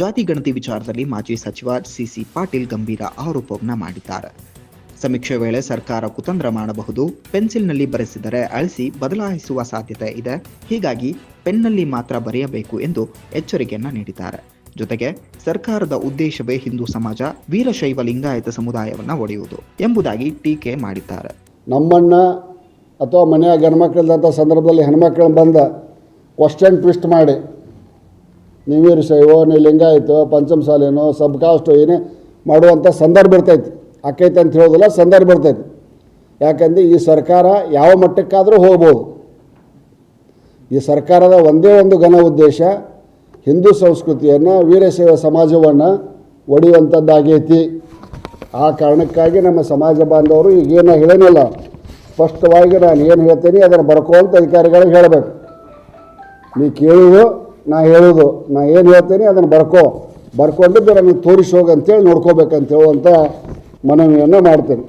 ಜಾತಿ ಗಣತಿ ವಿಚಾರದಲ್ಲಿ ಮಾಜಿ ಸಚಿವ ಸಿಸಿ ಪಾಟೀಲ್ ಗಂಭೀರ ಆರೋಪವನ್ನ ಮಾಡಿದ್ದಾರೆ. ಸಮೀಕ್ಷೆ ವೇಳೆ ಸರ್ಕಾರ ಕುತಂತ್ರ ಮಾಡಬಹುದು, ಪೆನ್ಸಿಲ್ನಲ್ಲಿ ಬರೆಸಿದರೆ ಅಳಿಸಿ ಬದಲಾಯಿಸುವ ಸಾಧ್ಯತೆ ಇದೆ, ಹೀಗಾಗಿ ಪೆನ್ನಲ್ಲಿ ಮಾತ್ರ ಬರೆಯಬೇಕು ಎಂದು ಎಚ್ಚರಿಕೆಯನ್ನ ನೀಡಿದ್ದಾರೆ. ಜೊತೆಗೆ ಸರ್ಕಾರದ ಉದ್ದೇಶವೇ ಹಿಂದೂ ಸಮಾಜ, ವೀರಶೈವ ಲಿಂಗಾಯತ ಸಮುದಾಯವನ್ನ ಒಡೆಯುವುದು ಎಂಬುದಾಗಿ ಟೀಕೆ ಮಾಡಿದ್ದಾರೆ. ನಮ್ಮಣ್ಣ ಅಥವಾ ಮನೆಯ ಹೆಣ್ಮಕ್ಳಿದ್ದಂಥ ಸಂದರ್ಭದಲ್ಲಿ ಹೆಣ್ಮಕ್ಳನ್ನ ಬಂದ ಕ್ವಶನ್ ಟ್ವಿಸ್ಟ್ ಮಾಡಿ ನೀವೀರು ಶೈವೋ ನೀ ಲಿಂಗಾಯಿತೋ ಪಂಚಮಸಾಲೇನೋ ಸಬ್ ಕಾಸ್ಟೋ ಏನೇ ಮಾಡುವಂಥ ಸಂದರ್ಭ ಇರ್ತೈತಿ. ಆಕೈತೆ ಅಂತ ಹೇಳೋದಿಲ್ಲ ಸಂದರ್ಭ ಇರ್ತೈತಿ. ಯಾಕಂದ್ರೆ ಈ ಸರ್ಕಾರ ಯಾವ ಮಟ್ಟಕ್ಕಾದರೂ ಹೋಗ್ಬೋದು. ಈ ಸರ್ಕಾರದ ಒಂದೇ ಒಂದು ಘನ ಉದ್ದೇಶ, ಹಿಂದೂ ಸಂಸ್ಕೃತಿಯನ್ನು, ವೀರಶೈವ ಸಮಾಜವನ್ನು ಒಡೆಯುವಂಥದ್ದಾಗೈತಿ ಆ ಕಾರಣಕ್ಕಾಗಿ ನಮ್ಮ ಸಮಾಜ ಬಾಂಧವರು ಈಗೇನು ಹೇಳೇನಿಲ್ಲ. ಸ್ಪಷ್ಟವಾಗಿ ನಾನು ಏನು ಹೇಳ್ತೀನಿ, ಅದನ್ನು ಬರ್ಕೋಂತ ಅಧಿಕಾರಿಗಳಿಗೆ ಹೇಳಬೇಕು. ನೀ ಕೇಳೋದು ನಾ ಹೇಳೋದು, ನಾ ಏನು ಹೇಳ್ತೀನಿ ಅದನ್ನು ಬರ್ಕೋ. ಬರ್ಕೊಂಡಿದ್ದು, ನನಗೆ ತೋರಿಸಿ ಹೋಗು ಅಂತೇಳಿ ನೋಡ್ಕೋಬೇಕಂತ ಹೇಳುವಂಥ ಮನವಿಯನ್ನು ಮಾಡ್ತೀನಿ.